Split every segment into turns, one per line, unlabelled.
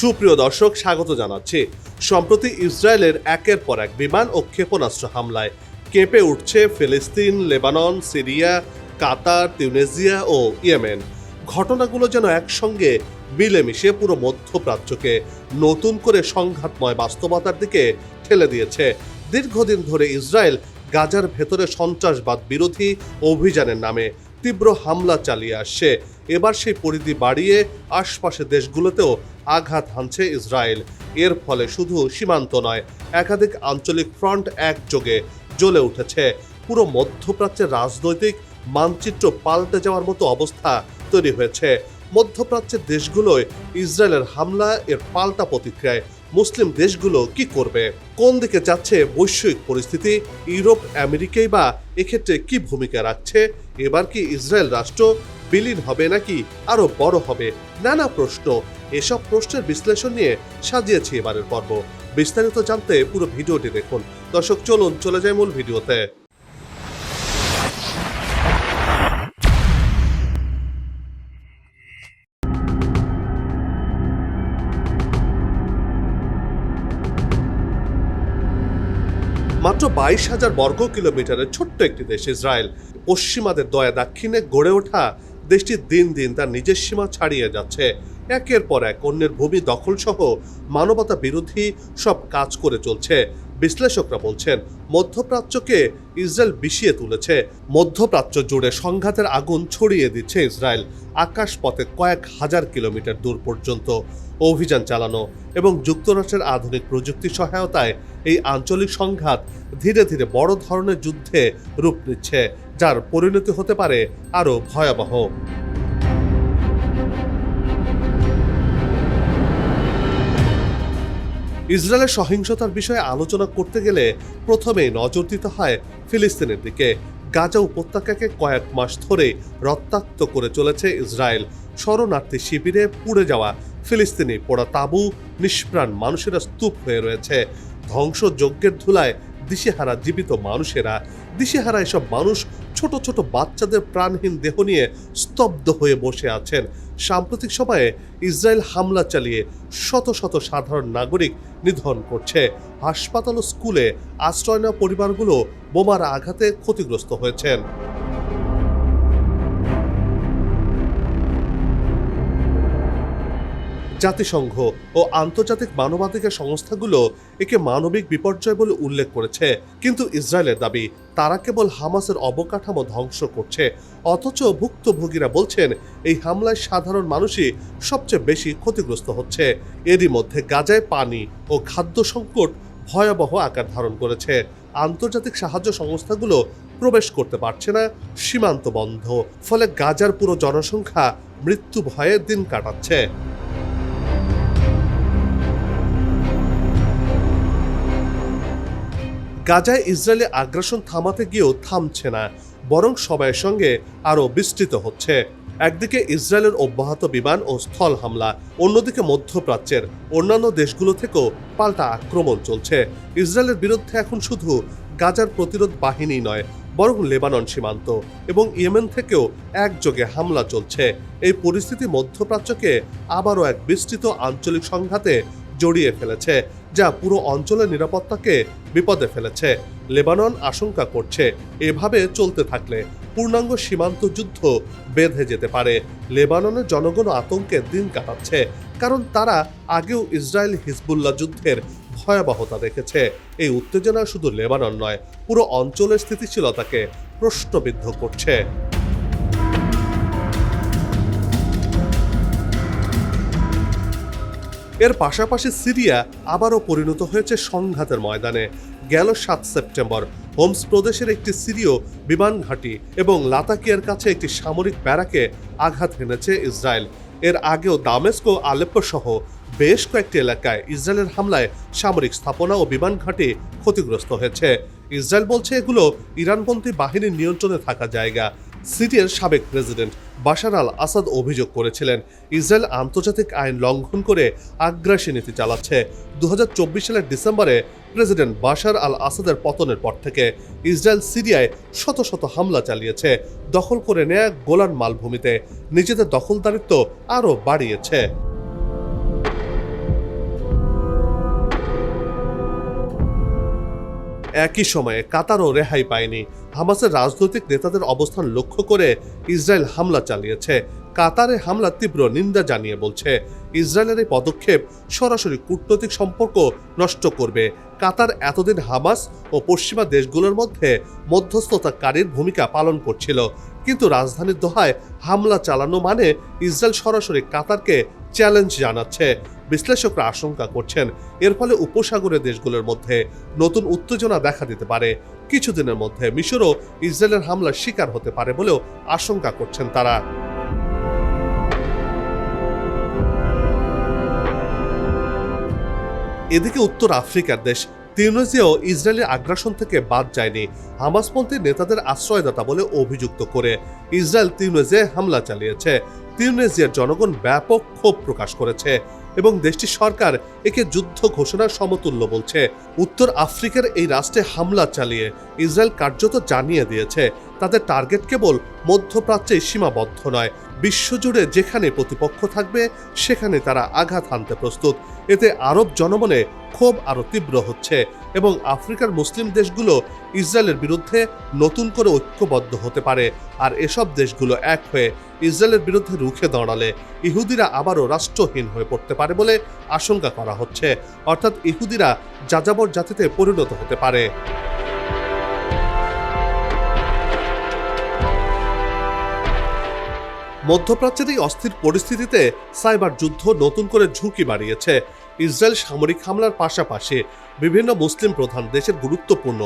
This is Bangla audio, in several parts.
সুপ্রিয় দর্শক, স্বাগত জানাচ্ছি। সম্প্রতি ইসরায়েলের একের পর এক বিমান ও ক্ষেপণাস্ত্র হামলায় কেঁপে উঠছে ফিলিস্তিন, লেবানন, সিরিয়া, কাতার, তিউনেজিয়া ও ইয়েমেন। ঘটনাগুলো যেন একসঙ্গে মিলেমিশে পুরো মধ্যপ্রাচ্যকে নতুন করে সংঘাতময় বাস্তবতার দিকে ঠেলে দিয়েছে। দীর্ঘদিন ধরে ইসরায়েল গাজার ভেতরে সন্ত্রাসবাদ বিরোধী অভিযানের নামে তীব্র হামলা চালিয়ে আসছে। এবার সেই পরিধি বাড়িয়ে আশপাশের দেশগুলোতেও আঘাত হানছে ইসরায়েল। এর ফলে শুধু সীমান্ত নয়, একাধিক আঞ্চলিক ফ্রন্ট একযোগে জ্বলে উঠেছে। পুরো মধ্যপ্রাচ্যের রাজনৈতিক মানচিত্র পাল্টে যাওয়ার মতো অবস্থা তৈরি হয়েছে। মধ্যপ্রাচ্যের দেশগুলোয় ইসরায়েলের হামলা, এর পাল্টা প্রতিক্রিয়ায় মুসলিম দেশগুলো কি করবে? কোন দিকে যাচ্ছে বৈশ্বিক পরিস্থিতি? ইউরোপ, আমেরিকাই বা এক্ষেত্রে কি ভূমিকা রাখছে? এবার কি ইসরায়েল রাষ্ট্র বিলীন হবে নাকি আরও বড় হবে? নানা প্রশ্ন। এসব প্রশ্নের বিশ্লেষণ নিয়ে সাজিয়েছি এবারের পর্ব। বিস্তারিত জানতে পুরো ভিডিওটি দেখুন। দর্শক, চলুন, চলে যায় মূল ভিডিওতে। মাত্র বাইশ হাজার বর্গ কিলোমিটারের ছোট্ট একটি দেশ ইসরায়েল। পশ্চিমাদের দয়া দাক্ষিণে গড়ে ওঠা দেশটি দিন দিন তার নিজের সীমা ছাড়িয়ে যাচ্ছে। একের পর এক অন্যের ভূমি দখল সহ মানবতা বিরোধী সব কাজ করে চলছে। বিশ্লেষকরা বলছেন, মধ্যপ্রাচ্যকে ইসরায়েল বিষিয়ে তুলেছে। মধ্যপ্রাচ্য জুড়ে সংঘাতের আগুন ছড়িয়ে দিচ্ছে ইসরায়েল। আকাশপথে কয়েক হাজার কিলোমিটার দূর পর্যন্ত অভিযান চালানো এবং যুক্তরাষ্ট্রের আধুনিক প্রযুক্তি সহায়তায় এই আঞ্চলিক সংঘাত ধীরে ধীরে বড় ধরনের যুদ্ধে রূপ নিচ্ছে, যার পরিণতি হতে পারে আরও ভয়াবহ। ইসরায়েলের সহিংসতার বিষয়ে আলোচনা করতে গেলে প্রথমেই নজর দিতে হয় ফিলিস্তিনের দিকে। গাজা উপত্যকাকে কয়েক মাস ধরে রক্তাক্ত করে চলেছে ইসরায়েল। শরণার্থী শিবিরে পুড়ে যাওয়া ফিলিস্তিনি পোড়া তাবু নিষ্প্রাণ মানুষেরা স্তূপ হয়ে রয়েছে। ধ্বংসযজ্ঞের ধুলায় দিশেহারা জীবিত মানুষেরা, দিশেহারা এসব মানুষ ছোট ছোট বাচ্চাদের প্রাণহীন দেহ নিয়ে স্তব্ধ হয়ে বসে আছেন। সাম্প্রতিক সময়ে ইসরায়েল হামলা চালিয়ে শত শত সাধারণ নাগরিক নিধন করছে। হাসপাতাল ও স্কুলে আশ্রয় নেওয়া পরিবারগুলো বোমার আঘাতে ক্ষতিগ্রস্ত হয়েছেন। জাতিসংঘ ও আন্তর্জাতিক মানবাধিকার সংস্থাগুলো একে মানবিক বিপর্যয় বলে উল্লেখ করেছে। কিন্তু ইসরায়েলের দাবি তারা কেবল হামাসের অবকাঠামো ধ্বংস করছে, অথচ ভুক্তভোগীরা বলছেন, এই হামলায় সাধারণ মানুষই সবচেয়ে বেশি ক্ষতিগ্রস্ত হচ্ছে। এরই মধ্যে গাজায় পানি ও খাদ্য সংকট ভয়াবহ আকার ধারণ করেছে। আন্তর্জাতিক সাহায্য সংস্থাগুলো প্রবেশ করতে পারছে না, সীমান্ত বন্ধ, ফলে গাজার পুরো জনসংখ্যা মৃত্যু ভয়ে দিন কাটাচ্ছে। গাজায় ইসরায়েলি আগ্রাসন থামাতে গিয়েও থামছে না, বরং সবাইয়ের সঙ্গে আরও বিস্তৃত হচ্ছে। একদিকে ইসরায়েলের অব্যাহত বিমান ও স্থল হামলা, অন্যদিকে মধ্যপ্রাচ্যের অন্যান্য দেশগুলো থেকেও পাল্টা আক্রমণ চলছে। ইসরায়েলের বিরুদ্ধে এখন শুধু গাজার প্রতিরোধ বাহিনী নয়, বরং লেবানন সীমান্ত এবং ইয়েমেন থেকেও একযোগে হামলা চলছে। এই পরিস্থিতি মধ্যপ্রাচ্যকে আবারও এক বিস্তৃত আঞ্চলিক সংঘাতে জড়িয়ে ফেলেছে। যা পুরো অঞ্চলের নিরাপত্তাকে বিপদে ফেলেছে। লেবানন আশঙ্কা করছে, এভাবে চলতে থাকলে পূর্ণাঙ্গ সীমান্ত যুদ্ধ বেঁধে যেতে পারে। লেবাননের জনগণ আতঙ্কে দিন কাটাচ্ছে, কারণ তারা আগেও ইসরায়েল হিজবুল্লাহ যুদ্ধের ভয়াবহতা দেখেছে। এই উত্তেজনা শুধু লেবানন নয়, পুরো অঞ্চলের স্থিতিশীলতাকে প্রশ্নবিদ্ধ করছে। এর পাশাপাশি সিরিয়া আবারও পরিণত হয়েছে সংঘাতের ময়দানে। গেল সাত সেপ্টেম্বর, হোমস প্রদেশের একটি সিরীয় বিমান ঘাঁটি এবং লাতাকিয়ার কাছে একটি সামরিক ব্যারাকে আঘাত হেনেছে ইসরায়েল। এর আগেও দামেস্কো আলেপ্পো সহ বেশ কয়েকটি এলাকায় ইসরায়েলের হামলায় সামরিক স্থাপনা ও বিমান ঘাঁটি ক্ষতিগ্রস্ত হয়েছে। ইসরায়েল বলছে এগুলো ইরানপন্থী বাহিনীর নিয়ন্ত্রণে থাকা জায়গা। সিরিয়ার সাবেক প্রেসিডেন্ট বাশার আল আসাদ অভিযোগ করেছিলেন, ইসরায়েল আন্তর্জাতিক আইন লঙ্ঘন করে আগ্রাসী নীতি চালাচ্ছে। দু হাজার চব্বিশ সালের ডিসেম্বরে প্রেসিডেন্ট বাশার আল আসাদের পতনের পর থেকে ইসরায়েল সিরিয়ায় শত শত হামলা চালিয়েছে, দখল করে নেয়া গোলান মালভূমিতে। নিজেদের দখলদারিত্ব আরও বাড়িয়েছে। একই সময়ে কাতারও রেহাই পায়নি। হামাসের রাজনৈতিক নেতাদের অবস্থান লক্ষ্য করে ইসরায়েল হামলা চালিয়েছে। কাতারে হামলা তীব্র নিন্দা জানিয়ে বলছে, ইসরায়েলের এই পদক্ষেপ সরাসরি কূটনৈতিক সম্পর্ক নষ্ট করবে। কাতার এতদিন হামাস ও পশ্চিমা দেশগুলোর মধ্যে মধ্যস্থতাকারীর ভূমিকা পালন করছিল। কিন্তু রাজধানীর দোহায় হামলা চালানো মানে ইসরায়েল সরাসরি কাতারকে চ্যালেঞ্জ জানাচ্ছে। বিশ্লেষকরা আশঙ্কা করছেন, এর ফলে উপসাগরের দেশগুলোর মধ্যে নতুন উত্তেজনা দেখা দিতে পারে। কিছুদিনের মধ্যে মিশরও ইসরায়েলের হামলার শিকার হতে পারে বলেও আশঙ্কা করছেন তারা। এদিকে উত্তর আফ্রিকার দেশ তিউনিজিয়াও ইসরায়েলের আগ্রাসন থেকে বাদ যায়নি। হামাসপন্থী নেতাদের আশ্রয়দাতা বলে অভিযুক্ত করে ইসরায়েল তিউনিজিয়ায় হামলা চালিয়েছে। তিউনেজিয়ার জনগণ ব্যাপক ক্ষোভ প্রকাশ করেছে। এবং দেশটির সরকার একে যুদ্ধ ঘোষণার সমতুল্য বলছে। উত্তর আফ্রিকার এই রাষ্ট্রে হামলা চালিয়ে ইসরায়েল কার্যত জানিয়ে দিয়েছে, তাদের টার্গেট কেবল মধ্যপ্রাচ্যে সীমাবদ্ধ নয়, বিশ্বজুড়ে যেখানে প্রতিপক্ষ থাকবে, সেখানে তারা আঘাত হানতে প্রস্তুত। এতে আরব জনমনে ক্ষোভ আরও তীব্র হচ্ছে এবং আফ্রিকার মুসলিম দেশগুলো ইসরায়েলের বিরুদ্ধে নতুন করে ঐক্যবদ্ধ হতে পারে। আর এসব দেশগুলো এক হয়ে ইসরায়েলের বিরুদ্ধে রুখে দাঁড়ালে ইহুদিরা আবারও রাষ্ট্রহীন হয়ে পড়তে পারে বলে আশঙ্কা করা হচ্ছে। অর্থাৎ ইহুদিরা যাযাবর জাতিতে পরিণত হতে পারে। মধ্যপ্রাচ্যের এই অস্থির পরিস্থিতিতে সাইবার যুদ্ধ নতুন করে ঝুঁকি বাড়িয়েছে। ইসরায়েল সামরিক হামলার পাশাপাশি বিভিন্ন মুসলিম প্রধান দেশের গুরুত্বপূর্ণ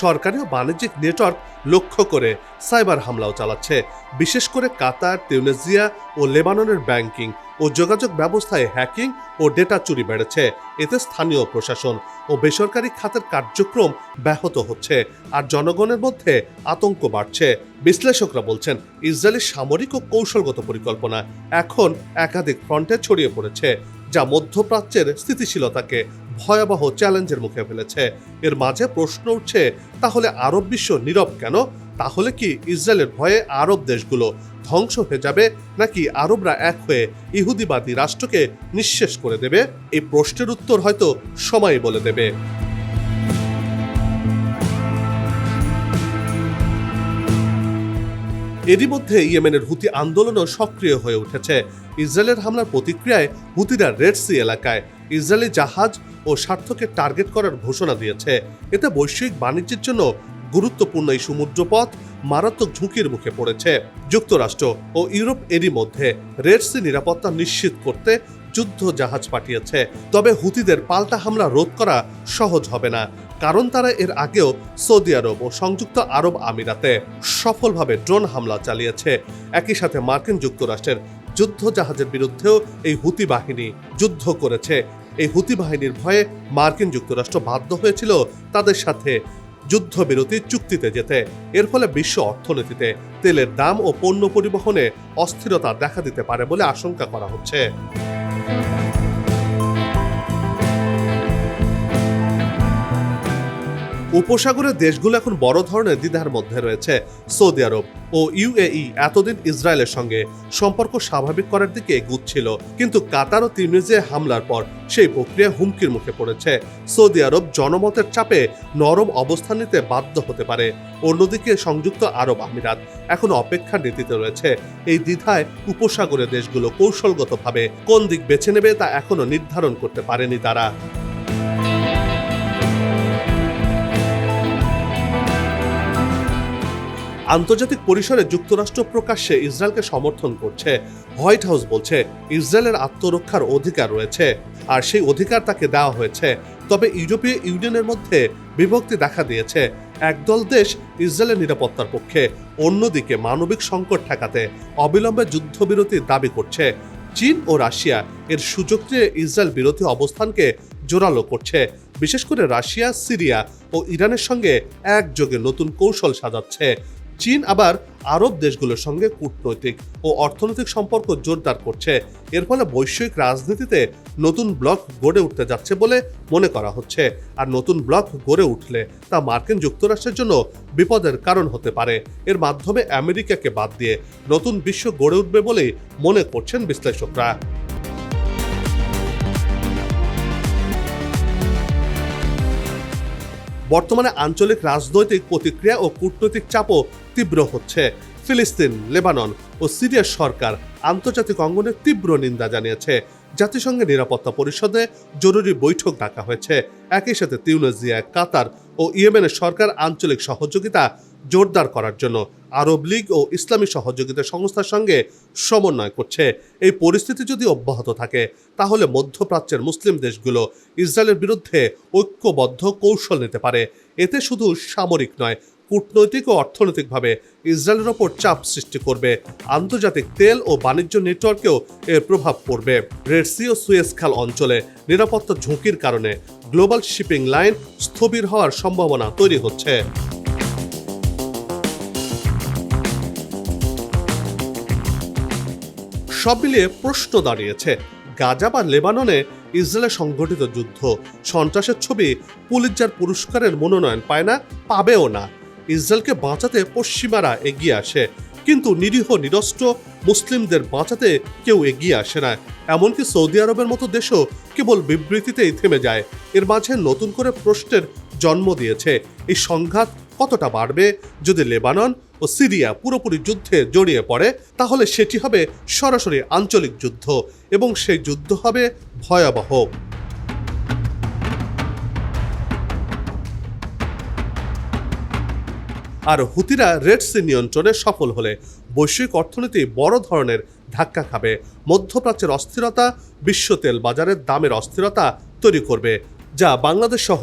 সরকারি ও বাণিজ্যিক নেটওয়ার্ক লক্ষ্য করে সাইবার হামলাও চালাচ্ছে। বিশেষ করে কাতার, তিউনেজিয়া ও লেবাননের ব্যাংকিং ও যোগাযোগ ব্যবস্থায় হ্যাকিং ও ডেটা চুরি বেড়েছে। এতে স্থানীয় প্রশাসন ও বেসরকারি খাতের কার্যক্রম ব্যাহত হচ্ছে আর জনগণের মধ্যে আতঙ্ক বাড়ছে। বিশ্লেষকরা বলছেন ইসরায়েলের সামরিক ও কৌশলগত পরিকল্পনা এখন একাধিক ফ্রন্টে ছড়িয়ে পড়েছে। যা মধ্যপ্রাচ্যের স্থিতিশীলতাকে ভয়াবহ চ্যালেঞ্জের মুখে ফেলেছে। এর মাঝে প্রশ্ন উঠছে, তাহলে আরব বিশ্ব নীরব কেন? তাহলে কি ইসরায়েলের ভয়ে আরব দেশগুলো ধ্বংস হয়ে যাবে, নাকি আরবরা এক হয়ে ইহুদিবাদী রাষ্ট্রকে নিঃশেষ করে দেবে? এই প্রশ্নের উত্তর হয়তো সময় বলে দেবে। এরই মধ্যে ইয়েমেনের হুতি আন্দোলনও সক্রিয় হয়ে উঠেছে। ইসরায়েলের হামলার প্রতিক্রিয়ায় হুতিরা রেড সি এলাকায় ইসরায়েলি জাহাজ ও স্বার্থকে টার্গেট করার ঘোষণা দিয়েছে। এতে বৈশ্বিক বাণিজ্যের জন্য গুরুত্বপূর্ণ এই সমুদ্রপথ মারাত্মক ঝুঁকির মুখে পড়েছে। যুক্তরাষ্ট্র ও ইউরোপ এরই মধ্যে রেড সি নিরাপত্তা নিশ্চিত করতে যুদ্ধ জাহাজ পাঠিয়েছে। তবে হুতিদের পাল্টা হামলা রোধ করা সহজ হবে না, কারণ তারা এর আগেও সৌদি আরব ও সংযুক্ত আরব আমিরাতে সফলভাবে ড্রোন হামলা চালিয়েছে। একই সাথে মার্কিন যুক্তরাষ্ট্রের যুদ্ধ জাহাজের বিরুদ্ধেও এই হুতি বাহিনী যুদ্ধ করেছে। এই হুতি বাহিনীর ভয়ে মার্কিন যুক্তরাষ্ট্র বাধ্য হয়েছিল তাদের সাথে যুদ্ধবিরতি চুক্তিতে যেতে। এর ফলে বিশ্ব অর্থনীতিতে তেলের দাম ও পণ্য পরিবহনে অস্থিরতা দেখা দিতে পারে বলে আশঙ্কা করা হচ্ছে। Thank you. উপসাগরের দেশগুলো এখন বড় ধরনের দ্বিধার মধ্যে রয়েছে। সৌদি আরব ও ইউএই এতদিন ইসরায়েলের সঙ্গে সম্পর্ক স্বাভাবিক করার দিকে এগুচ্ছিল। কিন্তু কাতার ও তিউনিজিয়া হামলার পর সেই প্রক্রিয়া হুমকির মুখে পড়েছে। সৌদি আরব জনমতের চাপে নরম অবস্থান নিতে বাধ্য হতে পারে। অন্যদিকে সংযুক্ত আরব আমিরাত এখন অপেক্ষার নীতিতে রয়েছে। এই দ্বিধায় উপসাগরের দেশগুলো কৌশলগতভাবে কোন দিক বেছে নেবে তা এখনও নির্ধারণ করতে পারেনি তারা। আন্তর্জাতিক পরিসরে যুক্তরাষ্ট্র প্রকাশ্যে ইসরায়েলকে সমর্থন করছে। হোয়াইট হাউস বলছে, ইসরায়েলের আত্মরক্ষার অধিকার রয়েছে, আর সেই অধিকার তাকে দেওয়া হয়েছে। তবে ইউরোপীয় ইউনিয়নের মধ্যে বিভক্তি দেখা দিয়েছে। একদল দেশ ইসরায়েলের নিরাপত্তার পক্ষে, অন্যদিকে মানবিক সংকট ঠেকাতে অবিলম্বে যুদ্ধবিরতির দাবি করছে। চীন ও রাশিয়া এর সুযোগ নিয়ে ইসরায়েল বিরোধী অবস্থানকে জোরালো করছে। বিশেষ করে রাশিয়া, সিরিয়া ও ইরানের সঙ্গে একযোগে নতুন কৌশল সাজাচ্ছে। চীন আবার আরব দেশগুলোর সঙ্গে কূটনৈতিক ও অর্থনৈতিক সম্পর্ক জোরদার করছে। এর ফলে বৈশ্বিক রাজনীতিতে নতুন ব্লক গড়ে উঠতে যাচ্ছে বলে মনে করা হচ্ছে। আর নতুন ব্লক গড়ে উঠলে তা মার্কিন যুক্তরাষ্ট্রের জন্য বিপদের কারণ হতে পারে। এর মাধ্যমে আমেরিকাকে বাদ দিয়ে নতুন বিশ্ব গড়ে উঠবে বলেই মনে করছেন বিশ্লেষকরা। বর্তমানে আঞ্চলিক রাজনৈতিক প্রতিক্রিয়া ও কূটনৈতিক চাপও তীব্র হচ্ছে। ফিলিস্তিন, লেবানন ও সিরিয়ার সরকার আন্তর্জাতিক অঙ্গনে তীব্র নিন্দা জানিয়েছে। জাতিসংঘের নিরাপত্তা পরিষদে জরুরি বৈঠক ডাকা হয়েছে। একই সাথে তিউনেজিয়া, কাতার ও ইয়েমেনের সরকার আঞ্চলিক সহযোগিতা জোরদার করার জন্য আরব লীগ ও ইসলামী সহযোগিতা সংস্থার সঙ্গে সমন্বয় করছে। এই পরিস্থিতি যদি অব্যাহত থাকে, তাহলে মধ্যপ্রাচ্যের মুসলিম দেশগুলো ইসরায়েলের বিরুদ্ধে ঐক্যবদ্ধ কৌশল নিতে পারে। এতে শুধু সামরিক নয় কূটনৈতিক ও অর্থনৈতিকভাবে ইসরায়েলের ওপর চাপ সৃষ্টি করবে। আন্তর্জাতিক তেল ও বাণিজ্য নেটওয়ার্কেও এর প্রভাব পড়বে। রেড সি ও সুয়েজ খাল অঞ্চলে নিরাপত্তা ঝুঁকির কারণে গ্লোবাল শিপিং লাইন স্থবির হওয়ার সম্ভাবনা তৈরি হচ্ছে। সব মিলিয়ে প্রশ্ন দাঁড়িয়েছে, গাজা বা লেবাননে ইসরায়েলের সংঘটিত যুদ্ধ, সন্ত্রাসের ছবি পুলিৎজার পুরস্কারের মনোনয়ন পায় না, পাবেও না। ইসরায়েলকে বাঁচাতে পশ্চিমারা এগিয়ে আসে, কিন্তু নিরীহ, নিরস্ত্র মুসলিমদের বাঁচাতে কেউ এগিয়ে আসে না। এমনকি সৌদি আরবের মতো দেশও কেবল বিবৃতিতেই থেমে যায়। এর মাঝে নতুন করে প্রশ্নের জন্ম দিয়েছে। এই সংঘাত কতটা বাড়বে? যদি লেবানন ও সিরিয়া পুরোপুরি যুদ্ধে জড়িয়ে পড়ে, তাহলে সেটি হবে সরাসরি আঞ্চলিক যুদ্ধ এবং সেই যুদ্ধ হবে ভয়াবহ। আর হুতিরা রেড সি নিয়ন্ত্রণে সফল হলে বৈশ্বিক অর্থনীতি বড় ধরনের ধাক্কা খাবে। মধ্যপ্রাচ্যের অস্থিরতা বিশ্ব তেল বাজারের দামের অস্থিরতা তৈরি করবে, যা বাংলাদেশ সহ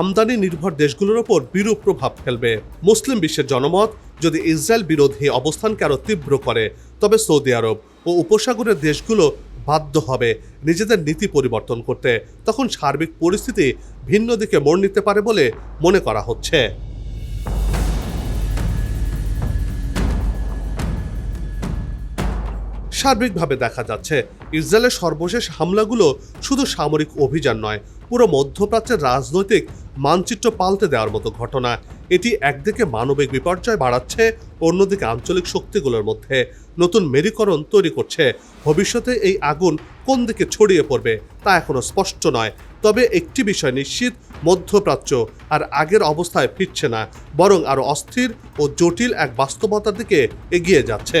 আমদানি নির্ভর দেশগুলোর ওপর বিরূপ প্রভাব ফেলবে। মুসলিম বিশ্বের জনমত, যদি ইসরায়েল বিরোধী অবস্থানকে আরও তীব্র করে, তবে সৌদি আরব ও উপসাগরের দেশগুলো বাধ্য হবে নিজেদের নীতি পরিবর্তন করতে। তখন সার্বিক পরিস্থিতি ভিন্ন দিকে মোড় নিতে পারে বলে মনে করা হচ্ছে। সার্বিকভাবে দেখা যাচ্ছে। ইসরায়েলের সর্বশেষ হামলাগুলো শুধু সামরিক অভিযান নয়, পুরো মধ্যপ্রাচ্যের রাজনৈতিক মানচিত্র পাল্টে দেওয়ার মতো ঘটনা। এটি একদিকে মানবিক বিপর্যয় বাড়াচ্ছে, অন্যদিকে আঞ্চলিক শক্তিগুলোর মধ্যে নতুন মেরুকরণ তৈরি করছে। ভবিষ্যতে এই আগুন কোন দিকে ছড়িয়ে পড়বে তা এখনও স্পষ্ট নয়, তবে একটি বিষয় নিশ্চিত, মধ্যপ্রাচ্য আর আগের অবস্থায় ফিরছে না, বরং আরও অস্থির ও জটিল এক বাস্তবতার দিকে এগিয়ে যাচ্ছে।